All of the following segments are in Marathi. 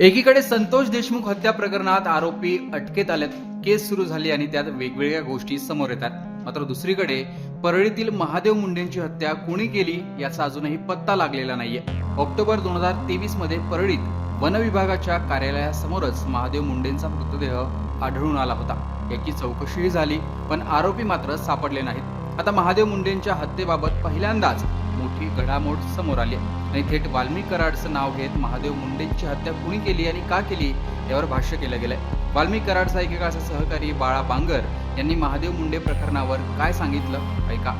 एकीकडे संतोष देशमुख हत्या प्रकरणात आरोपी अटकेत आल्यात केस सुरू झाली आणि त्यात वेगवेगळ्या गोष्टी समोर येतात. मात्र दुसरीकडे परळीतील महादेव मुंडेंची हत्या कोणी केली याचा अजूनही पत्ता लागलेला नाहीये. ऑक्टोबर दोन हजार तेवीसमध्ये परळीत वन विभागाच्या कार्यालयासमोरच महादेव मुंडेंचा मृतदेह आढळून आला होता. याची चौकशीही झाली पण आरोपी मात्र सापडले नाहीत. आता महादेव मुंडेंच्या हत्येबाबत पहिल्यांदाच मोठी घडामोड समोर आली आणि थेट वाल्मी कराडचं नाव घेत महादेव मुंडेंची हत्या कुणी केली आणि का केली यावर भाष्य केलं गेलंय. वाल्मी कराडचा एकेकाचा सहकारी बाळा बांगर यांनी महादेव मुंडे प्रकरणावर काय सांगितलं? ऐका.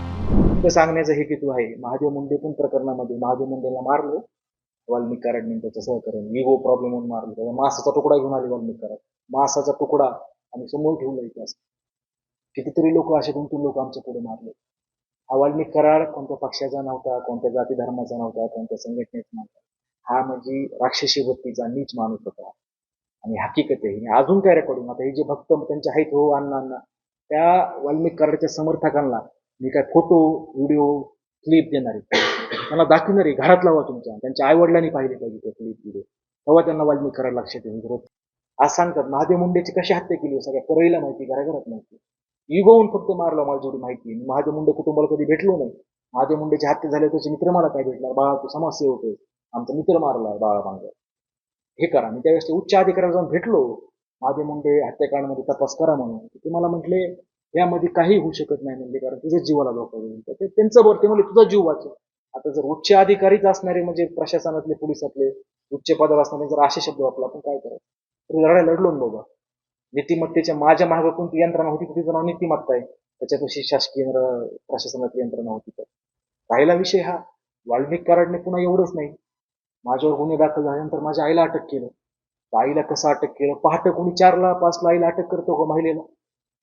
सांगण्याचं हे हेतू आहे. महादेव मुंडे पण प्रकरणामध्ये महादेव मुंडेला मारलं. वाल्मिक कराडने त्याच्या सहकार्याने इगो प्रॉब्लेम म्हणून मारलं. त्याचा मासाचा तुकडा घेऊन आले वाल्मिक कराड. मासाचा तुकडा आणि समोर ठेवलं इतिहास. कितीतरी लोक असे दोन तीन लोक आमच्या पुढे मारले. हा वाल्मिक करार कोणत्या पक्षाचा नव्हता कोणत्या जाती धर्माचा नव्हता कोणत्या संघटनेचा नव्हता. हा म्हणजे राक्षसी वृत्तीचा नीच माणूस होता. आणि हकीकत आहे आणि अजून काय रेकॉर्डिंग आता हे जे भक्त त्यांच्या आहेत हो अण्णा अण्णा. त्या वाल्मिक कराडच्या समर्थकांना मी काय फोटो व्हिडिओ क्लिप देणार आहे. त्यांना दाखवणार आहे घरात लावा तुमच्या. त्यांच्या आईवडिलांनी पाहिले पाहिजे त्या क्लिप व्हिडिओ तेव्हा त्यांना वाल्मिक कराड लक्षात येईल आज सांगतात महादेव मुंडेची कशी हत्या केली सगळ्या परळीला माहिती घराघरात माहिती इगोहून फक्त मारलं मला जेवढी माहिती. आहे. महादेव मुंडे कुटुंबाला कधी भेटलो नाही. महादेव मुंडेची हत्या झाली त्याचे मित्र मला काय भेटणार? बाळा तू समाजसेवक आहे आमचा मित्र मारला बाळा बांगर हे करा. मी त्यावेळेस ते उच्च अधिकाऱ्याला जाऊन भेटलो. महादेव मुंडे हत्याकांडमध्ये तपास करा म्हणून. ते मला म्हटले यामध्ये काही होऊ शकत नाही म्हणजे कारण तुझ्या जीवाला धोका होईल तर ते त्यांचं बरं. ते म्हणजे तुझा जीव वाचव. आता जर उच्च अधिकारीच असणारे म्हणजे प्रशासनातले पोलिसातले उच्च पदावर असणारे जर असे शब्द वापरला आपण काय करायचं? तरी लढलो ना बाबा. नीतिमत्तेच्या माझ्या मागे कोणती यंत्रणा होती तिचं नाव नीतिमत्ता आहे. त्याच्यापाशी शासकीय प्रशासनाची यंत्रणा होती तर. राहिला विषय हा. वाल्मिक कराडने पुन्हा एवढंच नाही. माझ्यावर गुन्हे दाखल झाल्यानंतर माझ्या आईला अटक केलं. आईला कसं अटक केलं? पहाटे कोणी चारला पाचला आईला अटक करतो का महिलेला?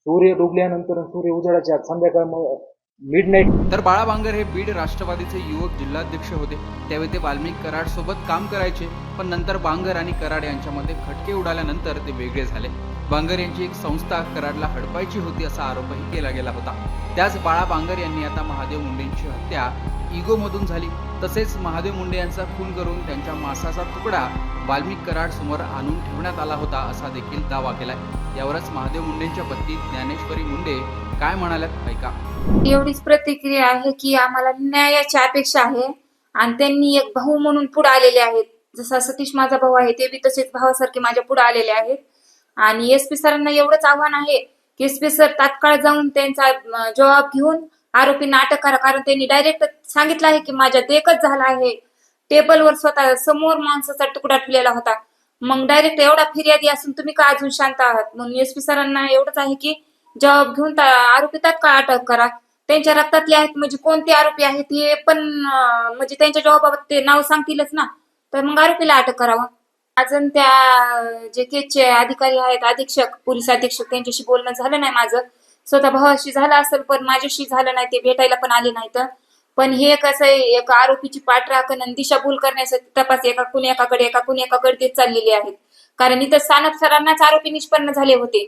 सूर्य डुबल्यानंतर सूर्य उजाडाच्या संध्याकाळ मिड नाईट तर बाळा बांगर हे बीड राष्ट्रवादीचे युवक जिल्हाध्यक्ष होते. त्यावेळी ते वाल्मिक कराड सोबत काम करायचे. पण नंतर बांगर आणि कराड यांच्यामध्ये खटके उडाल्यानंतर ते वेगळे झाले. बांगर यांची एक संस्था कराडला हडपायची होती असा आरोपही केला गेला होता. त्याच बाळा बांगर यांनी आता महादेव मुंडेंची हत्या इगोमधून झाली. तसेच महादेव मुंडे यांचा खून करून त्यांच्या मासाचा तुकडा वाल्मिक कराड समोर आणून ठेवण्यात आला होता असा देखील दावा केलाय. यावरच महादेव मुंडेंच्या पत्नी ज्ञानेश्वरी मुंडे काय म्हणाल्यात ऐका. एवढीच प्रतिक्रिया आहे की आम्हाला न्यायाची अपेक्षा आहे आणि त्यांनी एक भाऊ म्हणून पुढे आलेले आहेत. जसा सतीश माझा भाऊ आहे ते बी तसेच भावासारखे माझ्या पुढे आलेले आहेत. आणि एस पी सरांना एवढंच आव्हान आहे की एस पी सर तात्काळ जाऊन त्यांचा अं, जबाब घेऊन आरोपींना अटक करा. कारण त्यांनी डायरेक्ट सांगितलं आहे की माझ्या देखच झाला आहे. टेबलवर स्वतः समोर माणसाचा तुकडा ठेवलेला होता. मग डायरेक्ट एवढा फिर्यादी असून तुम्ही का अजून शांत आहात? म्हणून एस पी सरांना एवढंच आहे की जबाब घेऊन आरोपी तात्काळ अटक करा. त्यांच्या रक्तातले आहेत म्हणजे कोणते आरोपी आहेत हे पण म्हणजे त्यांच्या जबाबाबत ते नाव सांगतीलच ना. तर मग आरोपीला अटक करावा. अजून त्या जे केसचे अधिकारी आहेत अधीक्षक पोलीस अधीक्षक त्यांच्याशी बोलणं झालं नाही माझं. स्वतः भावाशी झालं असेल पण माझ्याशी झालं नाही ते भेटायला पण आले नाहीत. पण हे कसं आहे एक आरोपीची पाठराखण आणि दिशाभूल करण्यासाठी तपास एका कुणी एकाकडे एका कुणी एकाकडे तेच चाललेले आहेत. कारण इथं सानप सरांनाच आरोपी निष्पन्न झाले होते.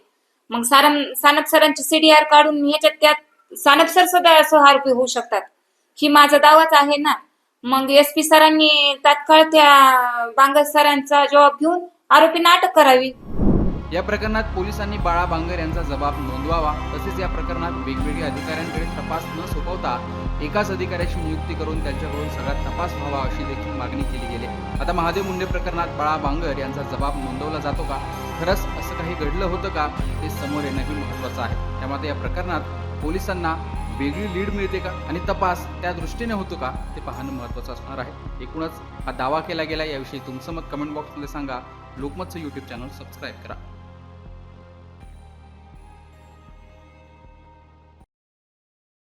मग सारम सानप सरांचे सीडीआर काढून ह्याच्यात त्यात सानप सर सुद्धा सह आरोपी होऊ शकतात. ही माझा दावाच आहे ना. मग एस पी सरांनी तात्काळ त्या बांगर सरांचा जबाब घेऊन आरोपींना अटक करावी. या प्रकरणात पोलिसांनी बाळा बांगर यांचा जबाब नोंदवावा तसेच या प्रकरणात वेगवेगळ्या अधिकाऱ्यांकडे तपास न सोपवता एकाच अधिकाऱ्याची नियुक्ती करून त्यांच्याकडून सगळा तपास व्हावा अशी देखील मागणी केली गेली. आता महादेव मुंडे प्रकरणात बाळा बांगर यांचा जबाब नोंदवला जातो का? खरंच असं काही घडलं होतं का? ते समोर येणंही महत्वाचं आहे. त्यामध्ये या प्रकरणात पोलिसांना वेगळी लीड मिळते का? आणि तपास त्या दृष्टीने होतो का? ते पाहणं महत्त्वाचं असणार आहे. एकूणच हा दावा केला गेला याविषयी तुमचं मत कमेंट बॉक्समध्ये सांगा. लोकमतचं यूट्यूब चॅनल सबस्क्राईब करा.